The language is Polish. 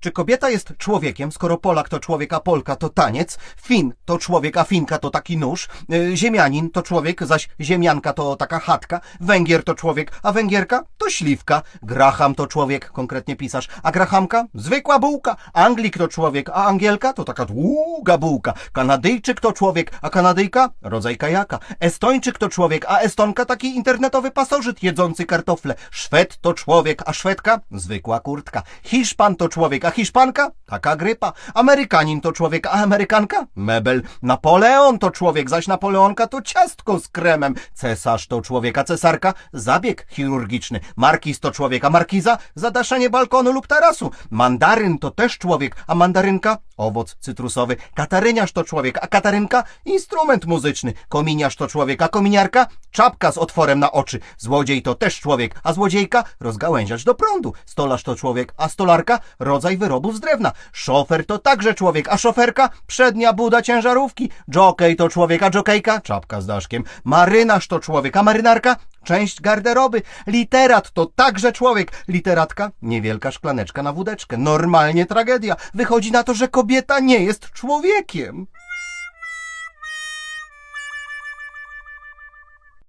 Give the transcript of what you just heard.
Czy kobieta jest człowiekiem, skoro Polak to człowiek, a Polka to taniec? Fin to człowiek, a Finka to taki nóż? Yy, Ziemianin to człowiek, zaś ziemianka to taka chatka? Węgier to człowiek, a Węgierka to śliwka? Graham to człowiek, konkretnie pisarz, a Grahamka? Zwykła bułka. Anglik to człowiek, a Angielka to taka długa bułka. Kanadyjczyk to człowiek, a Kanadyjka? Rodzaj kajaka. Estończyk to człowiek, a Estonka taki internetowy pasożyt jedzący kartofle. Szwed to człowiek, a Szwedka? Zwykła kurtka. Hiszpan to człowiek, Hiszpanka? Taka grypa. Amerykanin to człowiek, a Amerykanka? Mebel. Napoleon to człowiek, zaś Napoleonka to ciastko z kremem. Cesarz to człowiek, a cesarka? Zabieg chirurgiczny. Markiz to człowiek, a markiza? Zadaszenie balkonu lub tarasu. Mandaryn to też człowiek, a mandarynka? Owoc cytrusowy. Kataryniarz to człowiek, a katarynka? Instrument muzyczny. Kominiarz to człowiek, a kominiarka? Czapka z otworem na oczy. Złodziej to też człowiek, a złodziejka? Rozgałęziacz do prądu. Stolarz to człowiek, a stolarka? Rodzaj wyrobów z drewna. Szofer to także człowiek, a szoferka? Przednia buda ciężarówki. Jockey to człowiek, a jockeyka? Czapka z daszkiem. Marynarz to człowiek, a marynarka? Część garderoby. Literat to także człowiek. Literatka? Niewielka szklaneczka na wódeczkę. Normalnie tragedia. Wychodzi na to, że kobieta nie jest człowiekiem.